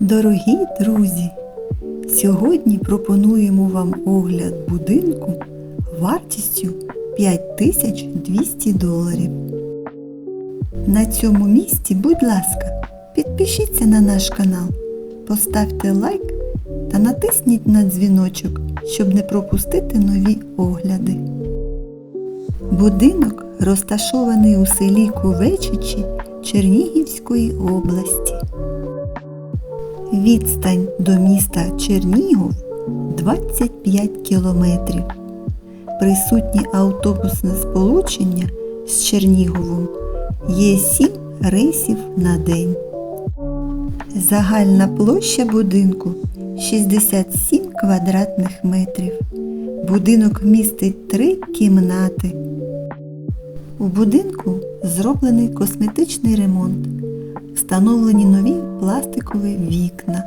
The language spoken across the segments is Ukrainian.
Дорогі друзі! Сьогодні пропонуємо вам огляд будинку вартістю 5200 доларів. На цьому місці, будь ласка, підпишіться на наш канал, поставте лайк та натисніть на дзвіночок, щоб не пропустити нові огляди. Будинок розташований у селі Кувечичі Чернігівської області. Відстань до міста Чернігів 25 кілометрів. Присутнє автобусне сполучення з Черніговом є 7 рейсів на день. Загальна площа будинку 67 квадратних метрів. Будинок містить три кімнати. У будинку зроблений косметичний ремонт, встановлені нові пластикові вікна.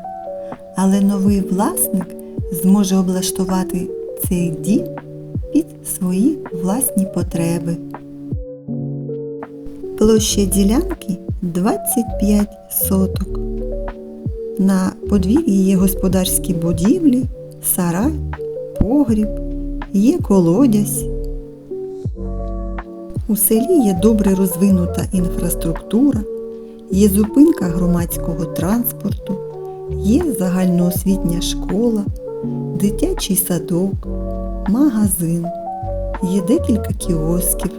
Але новий власник зможе облаштувати цей дім під свої власні потреби. Площа ділянки 25 соток. На подвір'ї є господарські будівлі, сарай, погріб, є колодязь. У селі є добре розвинута інфраструктура, є зупинка громадського транспорту, є загальноосвітня школа, дитячий садок, магазин, є декілька кіосків.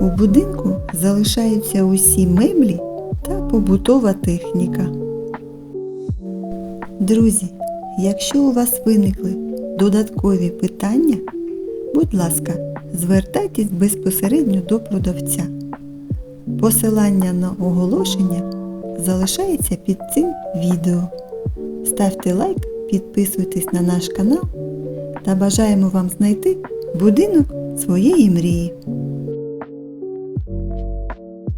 У будинку залишаються усі меблі та побутова техніка. Друзі, якщо у вас виникли додаткові питання, будь ласка, звертайтесь безпосередньо до продавця. Посилання на оголошення залишається під цим відео. Ставте лайк, підписуйтесь на наш канал та бажаємо вам знайти будинок своєї мрії.